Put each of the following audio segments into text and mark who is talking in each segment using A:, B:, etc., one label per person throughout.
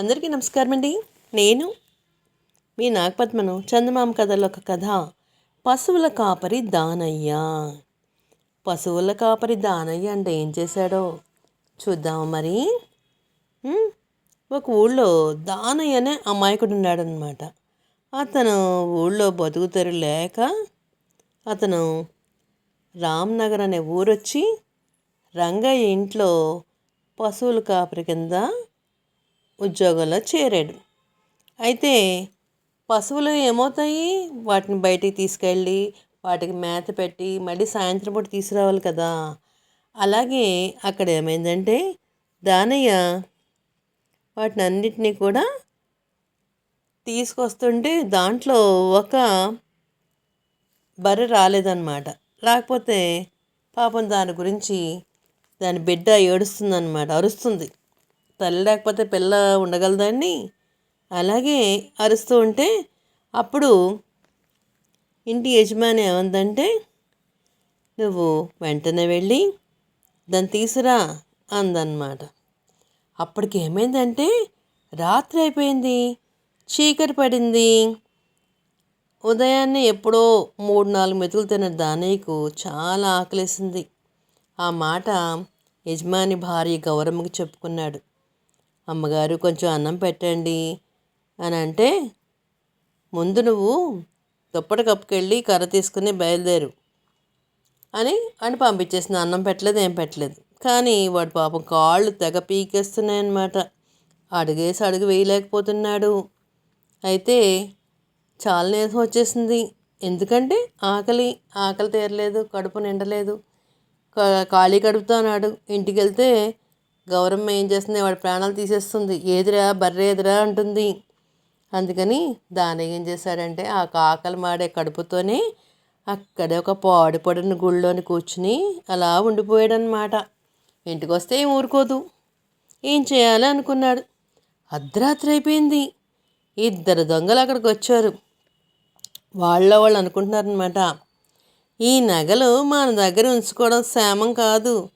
A: అందరికీ నమస్కారం అండి. నేను మీ నాగపద్మను చందమామ కథలో ఒక కథ. పశువుల కాపరి దానయ్య. పశువుల కాపరి దానయ్య అంటే ఏం చేశాడో చూద్దాం మరి? ఒక ఊళ్ళో దానయ్య అనే అమాయకుడు ఉన్నాడనమాట అతను ఊళ్ళో బతుకుతారు లేక అతను రామ్నగర్ అనే ఊరొచ్చి రంగయ్య ఇంట్లో పశువుల కాపరి కింద ఉద్యోగంలో చేరాడు. అయితే పశువులు ఏమవుతాయి? వాటిని బయటికి తీసుకెళ్ళి వాటికి మేత పెట్టి మళ్ళీ సాయంత్రం పూట తీసుకురావాలి కదా. అలాగే అక్కడ ఏమైందంటే దానయ్య వాటిని అన్నిటినీ కూడా తీసుకొస్తుంటే దాంట్లో ఒక బర్రె రాలేదన్నమాట. రాకపోతే పాపం దాని గురించి దాని బిడ్డ ఏడుస్తుందన్నమాట అరుస్తుంది. తల్లి లేకపోతే పిల్ల ఉండగలదాన్ని? అలాగే అరుస్తూ ఉంటే అప్పుడు ఇంటి యజమాని ఏమందంటే నువ్వు వెంటనే వెళ్ళి దాన్ని తీసురా అందన్నమాట. అప్పటికి ఏమైందంటే రాత్రి అయిపోయింది చీకటి పడింది. ఉదయాన్నే ఎప్పుడో మూడు నాలుగు మెతుకులు తిన్న దానయ్యకు చాలా ఆకలేసింది. ఆ మాట యజమాని భార్య గౌరమ్మకి చెప్పుకున్నాడు. అమ్మగారు కొంచెం అన్నం పెట్టండి అని అంటే ముందు నువ్వు దుప్పటి కప్పుకెళ్ళి కర్ర తీసుకుని బయలుదేరు అని అని పంపించేసింది. అన్నం పెట్టలేదు ఏం పెట్టలేదు. కానీ వాడు పాపం కాళ్ళు తెగ పీకేస్తున్నాయన్నమాట. అడుగేసి అడుగు వేయలేకపోతున్నాడు. అయితే చాలా నీరసం వచ్చేసింది. ఎందుకంటే ఆకలి ఆకలి తీరలేదు కడుపు నిండలేదు. ఖాళీ కడుపుతో అన్నాడు. ఇంటికి వెళ్తే గౌరమ్మ ఏం చేస్తుంది? వాడి ప్రాణాలు తీసేస్తుంది. ఏదిరా? బర్రె ఎదురా అంటుంది. అందుకని దాని ఏం చేశాడంటే ఆ కాకలు మాడే కడుపుతోనే అక్కడే ఒక పాడుపడిన గుళ్ళోని కూర్చుని అలా ఉండిపోయాడనమాట ఇంటికి వస్తే ఏం ఊరుకోదు. ఏం చేయాలి అనుకున్నాడు. అర్ధరాత్రి అయిపోయింది. ఇద్దరు దొంగలు అక్కడికి వచ్చారు. వాళ్ళ వాళ్ళు అనుకుంటున్నారనమాట ఈ నగలు మన దగ్గర ఉంచుకోవడం క్షేమం కాదు.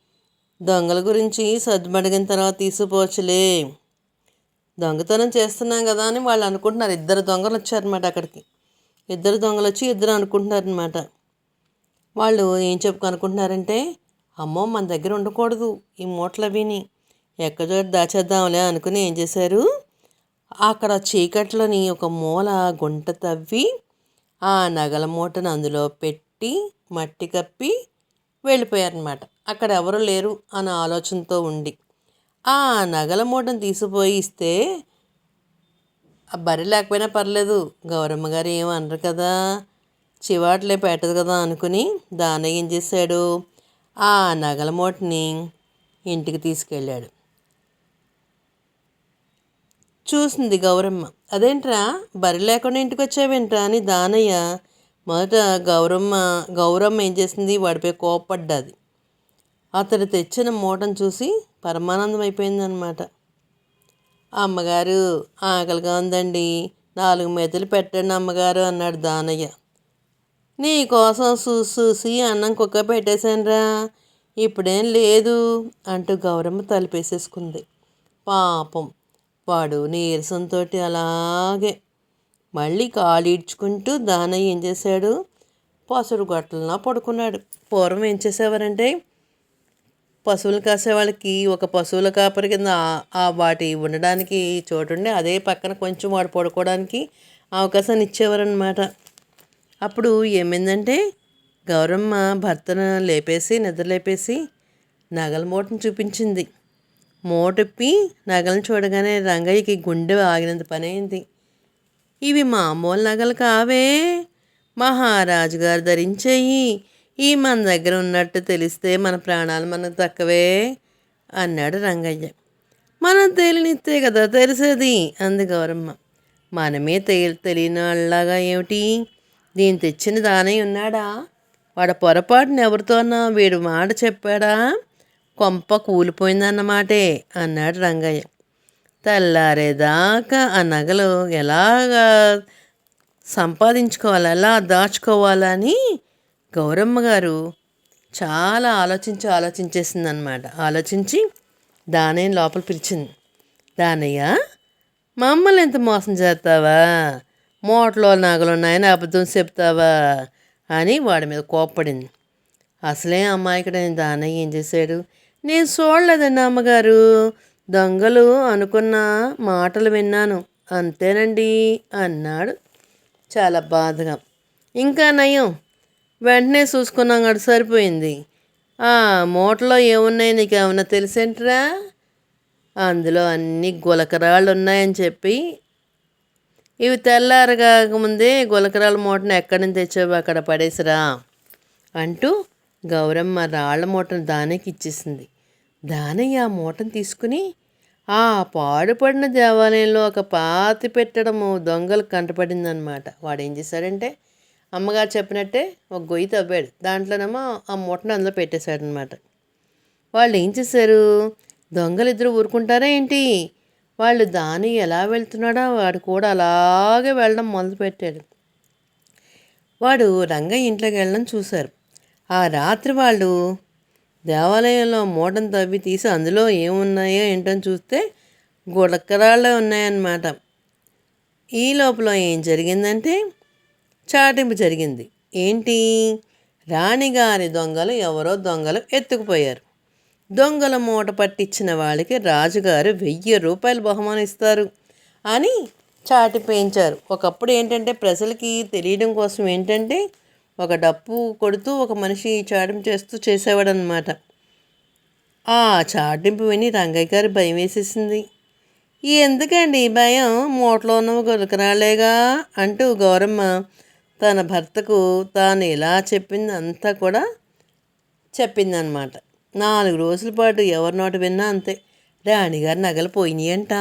A: దొంగల గురించి సర్దుమడిగిన తర్వాత తీసుకుపోవచ్చులే దొంగతనం చేస్తున్నాం కదా అని వాళ్ళు అనుకుంటున్నారు. ఇద్దరు దొంగలు వచ్చారనమాట అక్కడికి. ఇద్దరు దొంగలు వచ్చి ఇద్దరు అనుకుంటున్నారనమాట వాళ్ళు ఏం చెప్పుకు అనుకుంటున్నారంటే అమ్మో మన దగ్గర ఉండకూడదు ఈ మూటలు అవిని. ఎక్కడో దాచేద్దాంలే అనుకుని ఏం చేశారు? అక్కడ చీకట్లోని ఒక మూల గుంట తవ్వి ఆ నగల మూటను అందులో పెట్టి మట్టి కప్పి వెళ్ళిపోయారనమాట అక్కడ ఎవరు లేరు అన్న ఆలోచనతో ఉండి. ఆ నగల మూటను తీసుకుపోయి ఇస్తే ఆ బర్రె లేకపోయినా పర్లేదు గౌరమ్మ గారు ఏమనరు కదా చివాట్లే పెట్టదు కదా అనుకుని దానయ్య ఏం చేశాడు? ఆ నగల మూటని ఇంటికి తీసుకెళ్ళాడు. చూసింది గౌరమ్మ. అదేంట్రా బరి లేకుండా ఇంటికి వచ్చావేంట్రా అని దానయ్య మొదట గౌరమ్మ గౌరమ్మ ఏం చేసింది? వాడిపై కోప్పడ్డది. అతడు తెచ్చిన మూటను చూసి పరమానందం అయిపోయిందనమాట అమ్మగారు ఆకలిగా ఉందండి. నాలుగు మెతులు పెట్టండి అమ్మగారు అన్నాడు దానయ్య. నీ కోసం చూసి చూసి అన్నం కుక్క పెట్టేశానురా. ఇప్పుడేం లేదు అంటూ గౌరమ్మ తలిపేసేసుకుంది. పాపం వాడు నీరసంతో అలాగే. మళ్ళీ కాలు ఈడ్చుకుంటూ దానయ్య ఏం చేశాడు? పసుడు గొట్టలన పడుకున్నాడు. పూర్వం ఏం చేసేవారంటే పశువులు కాసే వాళ్ళకి ఒక పశువుల కాపరి కింద ఆ వాటి ఉండడానికి చోటుండి. అదే పక్కన కొంచెం వాడు పడుకోవడానికి అవకాశాన్ని ఇచ్చేవారనమాట అప్పుడు ఏమైందంటే గౌరమ్మ భర్తను లేపేసి నిద్ర లేపేసి నగల మూటను చూపించింది. మూటప్పి నగలను చూడగానే రంగయ్యకి గుండె ఆగినంత పని అయింది ఇవి మామూలు నగలు కావే. మహారాజు గారు ధరించేయి. ఈ మన దగ్గర ఉన్నట్టు తెలిస్తే మన ప్రాణాలు మనకు తక్కువే అన్నాడు రంగయ్య. మనం తేలినిస్తే కదా తెలిసేది అంది గౌరమ్మ. మనమే తేలి తెలియని వాళ్ళలాగా ఏమిటి? దీన్ని తెచ్చిన దానయ్య ఉన్నాడా? వాడు పొరపాటున ఎవరితోనో వీడు మాట చెప్పాడా? కొంప కూలిపోయిందన్నమాటే అన్నాడు రంగయ్య. తెల్లారేదాకా ఆ నగలు ఎలాగా సంపాదించుకోవాలి ఎలా దాచుకోవాలని గౌరమ్మ గారు చాలా ఆలోచించి ఆలోచించేసింది అనమాట ఆలోచించి దానయ్య లోపల పిలిచింది. దానయ్య మమ్మల్ని ఎంత మోసం చేస్తావా? మూటలో నగలున్నాయని అబద్ధం చెప్తావా? అని వాడి మీద కోప్పడింది. అసలే అమ్మాయికడైన దానయ్య ఏం చేశాడు? నేను చూడలేదండి అమ్మగారు. దొంగలు అనుకున్న మాటలు విన్నాను. అంతేనండి అన్నాడు. చాలా బాధగా. ఇంకా నయం. వెంటనే చూసుకున్నాం కదా సరిపోయింది. ఆ మూటలో ఏమున్నాయి నీకు ఏమన్నా తెలిసేంట్రా? అందులో అన్ని గులకరాళ్ళు ఉన్నాయని చెప్పి. ఇవి తెల్లారగాకముందే గులకరాళ్ళ మూటను ఎక్కడి నుంచి తెచ్చావు అక్కడ పడేసిరా అంటూ గౌరమ్మ రాళ్ళ మూటను దానికి ఇచ్చేసింది. దానయ్య ఆ మూటను తీసుకుని ఆ పాడుపడిన దేవాలయంలో ఒక పాతి పెట్టడము దొంగలు కంటపడిందనమాట వాడు ఏం చేశాడంటే అమ్మగారు చెప్పినట్టే ఒక గొయ్యి తవ్వాడు. దాంట్లోనేమో ఆ మూటను అందులో పెట్టేశాడనమాట. వాళ్ళు ఏం చేశారు? దొంగలు ఇద్దరు ఊరుకుంటారా ఏంటి? వాళ్ళు దాని ఎలా వెళ్తున్నాడో? వాడు కూడా అలాగే వెళ్ళడం మొదలుపెట్టాడు వాడు రంగయ్య ఇంట్లోకి వెళ్ళడం చూశారు. ఆ రాత్రి వాళ్ళు దేవాలయంలో మూటను తవ్వి తీసి అందులో ఏమున్నాయో ఏంటని చూస్తే గుడకరాళ్ళే ఉన్నాయన్నమాట. ఈ లోపల ఏం జరిగిందంటే చాటింపు జరిగింది. ఏంటి? రాణిగారి దొంగలు ఎవరో దొంగలు ఎత్తుకుపోయారు. దొంగల మూట పట్టించిన వాళ్ళకి రాజుగారు వెయ్యి రూపాయలు బహుమానం ఇస్తారు అని చాటి పెంచారు ఒకప్పుడు ఏంటంటే ప్రజలకి తెలియడం కోసం ఏంటంటే ఒక డప్పు కొడుతూ ఒక మనిషి చాటింపు చేస్తూ చేసేవాడు అనమాట ఆ చాటింపు విని రంగయ్య గారు భయం వేసేసింది. ఎందుకండి ఈ భయం? మూటలో ఉన్న గురకరాలేగా అంటూ గౌరమ్మ తన భర్తకు తాను ఎలా చెప్పింది అంతా కూడా చెప్పిందనమాట నాలుగు రోజుల పాటు ఎవరి నోట విన్నా అంతే. రాణిగారు నగలు పోయినాయంట.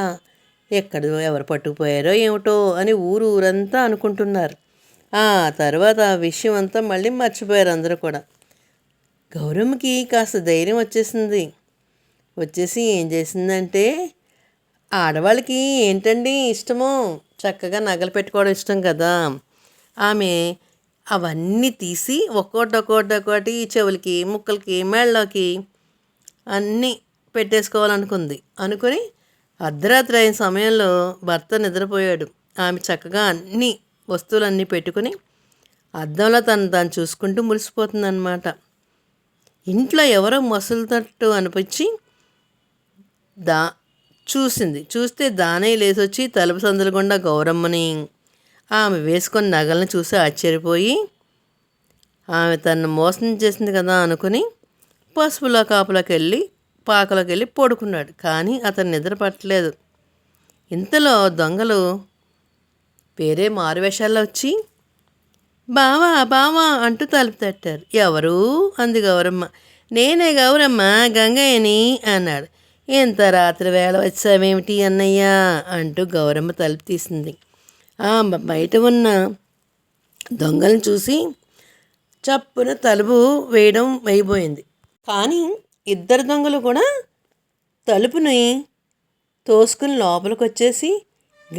A: ఎక్కడ ఎవరు పట్టుకుపోయారో ఏమిటో అని ఊరు ఊరంతా అనుకుంటున్నారు. ఆ తర్వాత ఆ విషయం అంతా మళ్ళీ మర్చిపోయారు అందరూ కూడా. గౌరమ్మకి కాస్త ధైర్యం వచ్చేసింది. వచ్చేసి ఏం చేసిందంటే ఆడవాళ్ళకి ఏంటండి ఇష్టమో? చక్కగా నగలు పెట్టుకోవడం ఇష్టం కదా? ఆమె అవన్నీ తీసి ఒక్కోటి ఒక్కోటి ఒక్కోటి చెవులకి ముక్కలకి మేళ్ళకి అన్నీ పెట్టేసుకోవాలనుకుంది. అనుకుని అర్ధరాత్రి అయిన సమయంలో భర్త నిద్రపోయాడు. ఆమె చక్కగా అన్ని వస్తువులన్నీ పెట్టుకుని అద్దంలో తను దాన్ని చూసుకుంటూ మురిసిపోతుందన్నమాట. ఇంట్లో ఎవరో మొసలుతట్టు అనిపించి దా చూసింది. చూస్తే దానే లేసొచ్చి తలుపు సందులు గుండా గౌరమ్మని ఆమె వేసుకున్న నగలను చూసి ఆశ్చర్యపోయి ఆమె తను మోసం చేసింది కదా అనుకుని పసుపులో కాపులోకి వెళ్ళి పాకలోకి వెళ్ళి పడుకున్నాడు. కానీ అతను నిద్ర పట్టలేదు. ఇంతలో దొంగలు వేరే మారువేషాల్లో వచ్చి బావా బావా అంటూ తలుపు తట్టారు. ఎవరు? అంది గౌరమ్మ. నేనే గౌరమ్మ గంగయ్యని అన్నాడు. ఎంత రాత్రి వేళ వచ్చావేమిటి అన్నయ్య? అంటూ గౌరమ్మ తలుపు తీసింది. బయట ఉన్న దొంగలను చూసి చప్పున తలుపు వేయడం వేయబోయింది కానీ ఇద్దరు దొంగలు కూడా తలుపుని తోసుకుని లోపలికి వచ్చేసి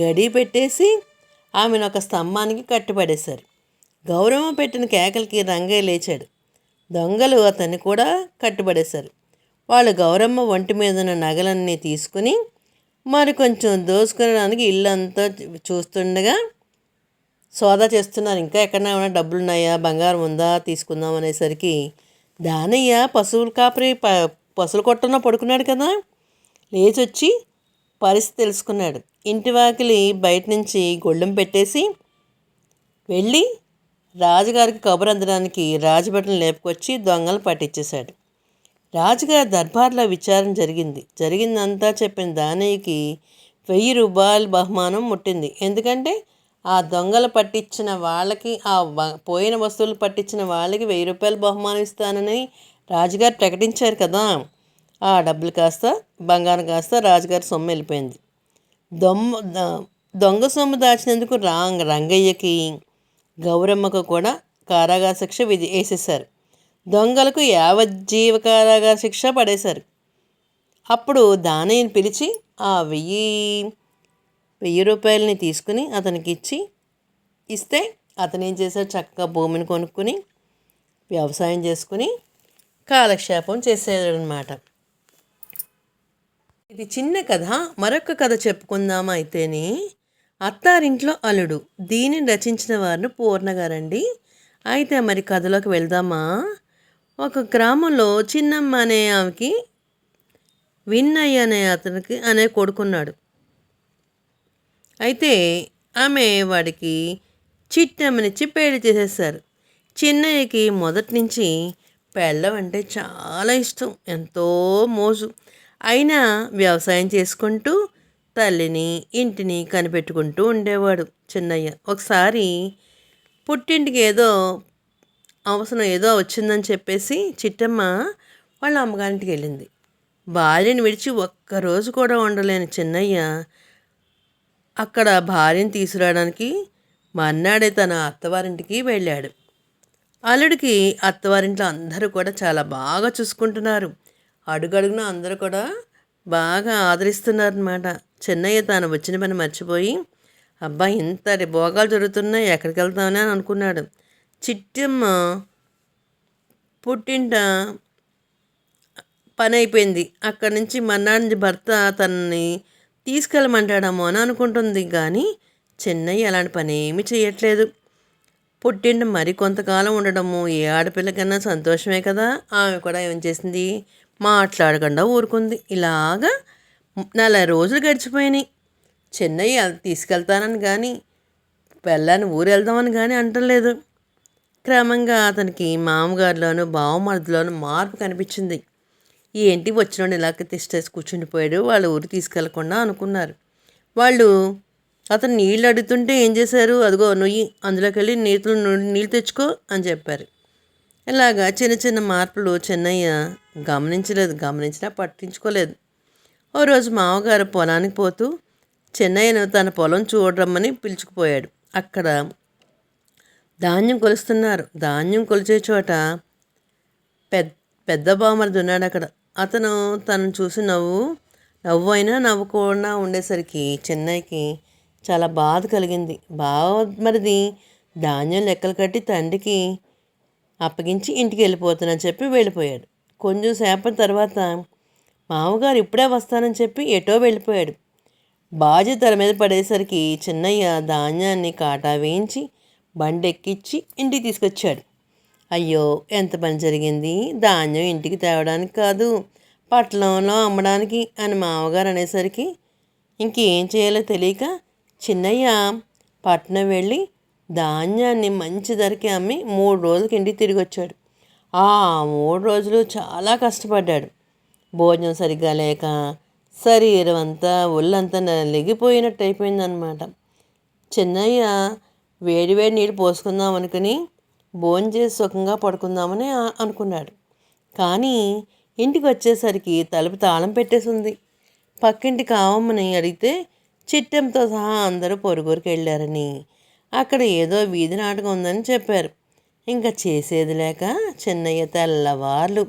A: గడి పెట్టేసి ఆమెను ఒక స్తంభానికి కట్టుపడేశారు. గౌరవం పెట్టిన కేకలకి రంగయ్య లేచాడు. దొంగలు అతన్ని కూడా కట్టుబడేశారు వాళ్ళు గౌరమ్మ ఒంటి మీద ఉన్న నగలన్నీ తీసుకుని మరి కొంచెం దోసుకునడానికి అంతా చూస్తుండగా సోదా చేస్తున్నారు. ఇంకా ఎక్కడైనా ఏమైనా డబ్బులు ఉన్నాయా బంగారం ఉందా? తీసుకుందాం అనేసరికి దానయ్య పశువులు కాపరి ప పశువులు కొట్టంలో పడుకున్నాడు కదా? లేచి వచ్చి పరిస్థితి తెలుసుకున్నాడు. ఇంటి వాకిలి బయట నుంచి గొళ్ళెం పెట్టేసి వెళ్ళి రాజుగారికి కబురు అందడానికి రాజభటను లేపుకొచ్చి దొంగలు పట్టించేశాడు. రాజుగారి దర్బార్లో విచారణ జరిగింది. జరిగిందంతా చెప్పిన దానయ్యకి వెయ్యి రూపాయల బహుమానం ముట్టింది. ఎందుకంటే ఆ దొంగలు పట్టించిన వాళ్ళకి ఆ పోయిన వస్తువులు పట్టించిన వాళ్ళకి వెయ్యి రూపాయలు బహుమానం ఇస్తానని రాజుగారు ప్రకటించారు కదా. ఆ డబ్బులు కాస్త బంగారం కాస్త రాజుగారి సొమ్ము వెళ్ళిపోయింది. దొమ్మ దొంగ సొమ్ము దాచినందుకు రాంగ్ రంగయ్యకి గౌరమ్మకు కూడా కారాగార శిక్ష విధి వేసేశారు. దొంగలకు యావజ్జీవ కారాగార శిక్ష పడేశారు. అప్పుడు దానయ్యని పిలిచి ఆ వెయ్యి వెయ్యి రూపాయలని తీసుకుని అతనికి ఇచ్చి ఇస్తే అతను ఏం చేశాడు? చక్కగా భూమిని కొనుక్కుని వ్యవసాయం చేసుకుని కాలక్షేపం చేసేదనమాట ఇది చిన్న కథ. మరొక కథ చెప్పుకుందామా అయితేనే అత్తారింట్లో అల్లుడు దీనిని రచించిన వారిని పూర్ణగారండి. అయితే మరి కథలోకి వెళ్దామా? ఒక గ్రామంలో చిన్నమ్మ అనే ఆమెకి విన్నయ్య అనే అతనికి అనే కొడుకున్నాడు. అయితే ఆమె వాడికి చిట్టమ్మనిచ్చి పెళ్ళి చేసేసారు చిన్నయ్యకి మొదటి నుంచి పెళ్ళం అంటే చాలా ఇష్టం ఎంతో మోజు. అయినా వ్యవసాయం చేసుకుంటూ తల్లిని ఇంటిని కనిపెట్టుకుంటూ ఉండేవాడు చిన్నయ్య. ఒకసారి పుట్టింటికి ఏదో అవసరం ఏదో వచ్చిందని చెప్పేసి చిట్టమ్మ వాళ్ళ అమ్మగారింటికి వెళ్ళింది. భార్యను విడిచి ఒక్కరోజు కూడా ఉండలేని చిన్నయ్య అక్కడ భార్యను తీసుకురావడానికి మర్నాడే తన అత్తవారింటికి వెళ్ళాడు. అల్లుడికి అత్తవారింట్లో అందరూ కూడా చాలా బాగా చూసుకుంటున్నారు. అడుగడుగున అందరూ కూడా బాగా ఆదరిస్తున్నారనమాట చెన్నయ్య తాను వచ్చిన పని మర్చిపోయి అబ్బా ఇంత భోగాలు జరుగుతున్నాయి ఎక్కడికి వెళ్తామని అని అనుకున్నాడు. చిట్టమ్మ పుట్టింట పని అయిపోయింది అక్కడి నుంచి మన్నాడు భర్త తనని తీసుకెళ్ళమంటాడమో అని అనుకుంటుంది కానీ చెన్నయ్య అలాంటి పని ఏమీ చేయట్లేదు పుట్టింటి మరి కొంతకాలం ఉండడము ఏ ఆడపిల్లకన్నా సంతోషమే కదా. ఆమె కూడా ఏం చేసింది? మాట్లాడకుండా ఊరుకుంది. ఇలాగా నెల రోజులు గడిచిపోయినాయి. చెన్నై తీసుకెళ్తానని కానీ పెళ్ళాన్ని ఊరు వెళ్దామని కానీ అంటలేదు. క్రమంగా అతనికి మామగారిలోనూ బావమరిదిలోను మార్పు కనిపించింది. ఏంటి వచ్చిన ఇలా తిష్టేసి కూర్చుండిపోయాడు. వాళ్ళు ఊరు తీసుకెళ్ళకుండా అనుకున్నారు. వాళ్ళు అతను నీళ్ళు అడుగుతుంటే ఏం చేశారు? అదిగో నొయ్యి అందులోకి వెళ్ళి నీతులు నీళ్ళు తెచ్చుకో అని చెప్పారు. ఇలాగా చిన్న చిన్న మార్పులు చెన్నయ్య గమనించలేదు. గమనించినా పట్టించుకోలేదు. ఓ రోజు మామగారు పొలానికి పోతూ చెన్నయ్యను తన పొలం చూడరమ్మని పిలుచుకుపోయాడు. అక్కడ ధాన్యం కొలుస్తున్నారు. ధాన్యం కొలిచే చోట పెద్ద పెద్ద బామర్ది ఉన్నాడు అక్కడ. అతను తనను చూసి నవ్వు నవ్వు అయినా నవ్వుకుండా ఉండేసరికి చెన్నైకి చాలా బాధ కలిగింది. బావమరిది ధాన్యం లెక్కలు కట్టి తండ్రికి అప్పగించి ఇంటికి వెళ్ళిపోతానని చెప్పి వెళ్ళిపోయాడు. కొంచెం సేపటి తర్వాత మామగారు ఇప్పుడే వస్తానని చెప్పి ఎటో వెళ్ళిపోయాడు. బాధ్యత తల మీద పడేసరికి చిన్నయ్య ధాన్యాన్ని కాటా వేయించి బండి ఎక్కించి ఇంటికి తీసుకొచ్చాడు. అయ్యో ఎంత పని జరిగింది? ధాన్యం ఇంటికి తేవడానికి కాదు పట్టణంలో అమ్మడానికి అని మామగారు అనేసరికి ఇంకేం చేయాలో తెలియక చిన్నయ్య పట్నం వెళ్ళి ధాన్యాన్ని మంచి ధరకి అమ్మి మూడు రోజులకి ఇంటికి తిరిగి వచ్చాడు. ఆ మూడు రోజులు చాలా కష్టపడ్డాడు. భోజనం సరిగ్గా లేక శరీరం అంతా ఒళ్ళంతా నలిగిపోయినట్టు అయిపోయిందనమాట చిన్నయ్య వేడి వేడి నీళ్ళు పోసుకుందాం అనుకుని భోంచేసి సుఖంగా పడుకుందామని అనుకున్నాడు. కానీ ఇంటికి వచ్చేసరికి తలుపు తాళం పెట్టేసి ఉంది. పక్కింటి కావమ్మని అడిగితే చిట్టెంతో సహా అందరూ పొరుగురికి వెళ్ళారని. అక్కడ ఏదో వీధి నాటకం ఉందని చెప్పారు. ఇంకా చేసేది లేక చిన్నయ్య తెల్లవార్లు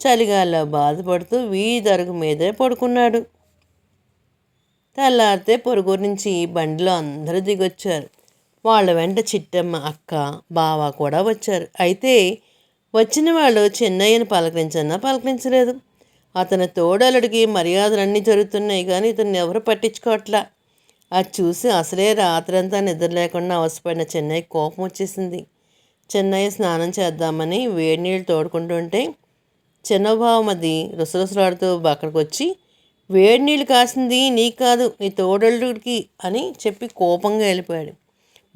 A: చలిగాల్లో బాధపడుతూ వీధి అరుగు మీదే పడుకున్నాడు. తెల్లారితే పొరుగురు నుంచి బండిలో అందరూ దిగొచ్చారు. వాళ్ళ వెంట చిట్టమ్మ అక్క బావ కూడా వచ్చారు. అయితే వచ్చిన వాళ్ళు చిన్నయ్యను పలకరించన్నా పలకరించలేదు. అతని తోడలుడికి మర్యాదలన్నీ జరుగుతున్నాయి కానీ ఇతన్ని ఎవరు పట్టించుకోవట్లా? అది చూసి అసలే రాత్రంతా నిద్ర లేకుండా అవసరపడిన చెన్నయ్య కోపం వచ్చేసింది. చెన్నై స్నానం చేద్దామని వేడి నీళ్ళు తోడుకుంటుంటే చిన్నబావం అది రుసరుసలాడుతూ అక్కడికి వచ్చి వేడి నీళ్ళు కాసింది నీకు కాదు నీ తోడలుడికి అని చెప్పి కోపంగా వెళ్ళిపోయాడు.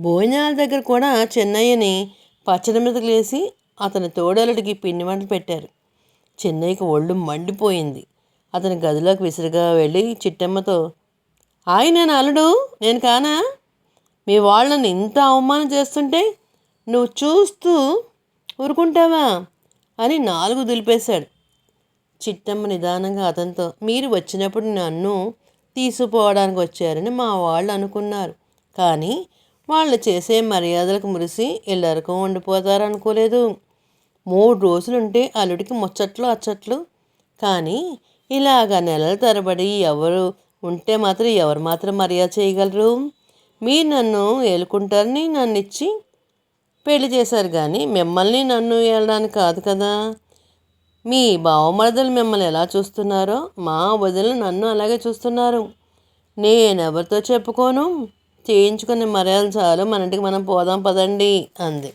A: భోజనాల దగ్గర కూడా చెన్నయ్యని పచ్చడి మీదకి లేసి అతని తోడలుడికి పిండి వంటలు పెట్టారు. చెన్నైకి ఒళ్ళు మండిపోయింది. అతని గదిలోకి విసిరిగా వెళ్ళి చిట్టమ్మతో ఆయన అల్లుడు నేను కానా? మీ వాళ్ళని ఇంత అవమానం చేస్తుంటే నువ్వు చూస్తూ ఊరుకుంటావా? అని నాలుగు దులిపేశాడు. చిట్టమ్మ నిదానంగా అతనితో మీరు వచ్చినప్పుడు నన్ను తీసుకుపోవడానికి వచ్చారని మా వాళ్ళు అనుకున్నారు. కానీ వాళ్ళు చేసే మర్యాదలకు మురిసి ఇల్లరకు ఉండిపోతారనుకోలేదు మూడు రోజులుంటే అల్లుడికి ముచ్చట్లు అచ్చట్లు. కానీ ఇలాగ నెలల తరబడి ఎవరు ఉంటే మాత్రం ఎవరు మాత్రం మర్యాద చేయగలరు? మీరు నన్ను ఏలుకుంటారని నన్ను ఇచ్చి పెళ్ళి చేశారు కానీ మిమ్మల్ని నన్ను వెళ్ళడానికి కాదు కదా. మీ బావమరదలు మిమ్మల్ని ఎలా చూస్తున్నారో మా వదిలి నన్ను అలాగే చూస్తున్నారు. నేనెవరితో చెప్పుకోను? చేయించుకునే మర్యాలు చాలు. మన ఇంటికి మనం పోదాం పదండి అంది.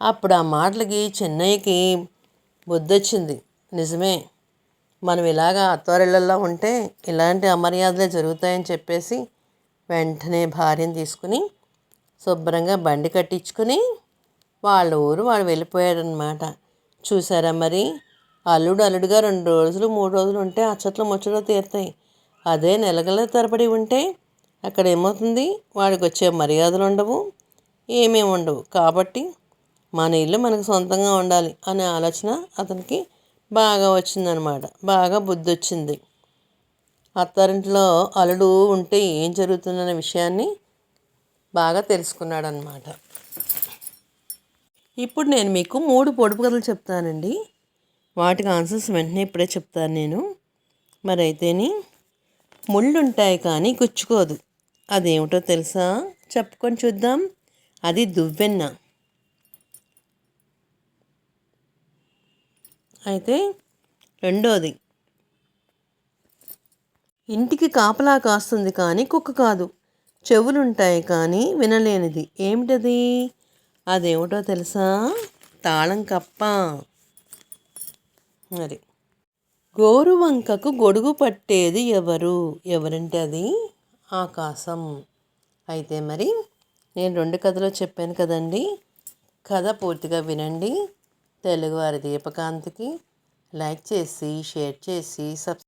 A: అప్పుడు ఆ మాటలకి చెన్నైకి బుద్ధొచ్చింది. నిజమే మనం ఇలాగా అత్తవారిళ్ళల్లో ఉంటే ఇలాంటి అమర్యాదలే జరుగుతాయని చెప్పేసి వెంటనే భార్యను తీసుకుని శుభ్రంగా బండి కట్టించుకుని వాళ్ళ ఊరు వాళ్ళు వెళ్ళిపోయాడనమాట చూసారా మరి? అల్లుడు అల్లుడుగా రెండు రోజులు మూడు రోజులు ఉంటే అచ్చట్లు ముచ్చట్లు తీరుతాయి. అదే నెలగల తరబడి ఉంటే అక్కడ ఏమవుతుంది వాడికి వచ్చే మర్యాదలు ఉండవు ఏమేమి ఉండవు కాబట్టి మన ఇల్లు మనకు సొంతంగా ఉండాలి అనే ఆలోచన అతనికి బాగా వచ్చిందనమాట. బాగా బుద్ధి వచ్చింది అత్తారింట్లో అల్లుడు ఉంటే ఏం జరుగుతుందనే విషయాన్ని బాగా తెలుసుకున్నాడనమాట. ఇప్పుడు నేను మీకు మూడు పొడుపు కథలు చెప్తానండి. వాటికి ఆన్సర్స్ వెంటనే ఇప్పుడే చెప్తాను నేను. మరి ముళ్ళుంటాయి కానీ గుచ్చుకోదు. అదేమిటో తెలుసా? చెప్పుకొని చూద్దాం. అది దువ్వెన్న. అయితే రెండోది. ఇంటికి కాపలా కాస్తుంది కానీ కుక్క కాదు. చెవులుంటాయి కానీ వినలేనిది. ఏమిటది? అదేమిటో తెలుసా? తాళం కప్ప. మరి గోరువంకకు గొడుగు పట్టేది ఎవరు? ఎవరంటే అది? ఆకాశం. అయితే మరి నేను రెండు కథలు చెప్పాను కదండి. కథ పూర్తిగా వినండి. తెలుగువారి దీపకాంతికి లైక్ చేసి షేర్ చేసి సబ్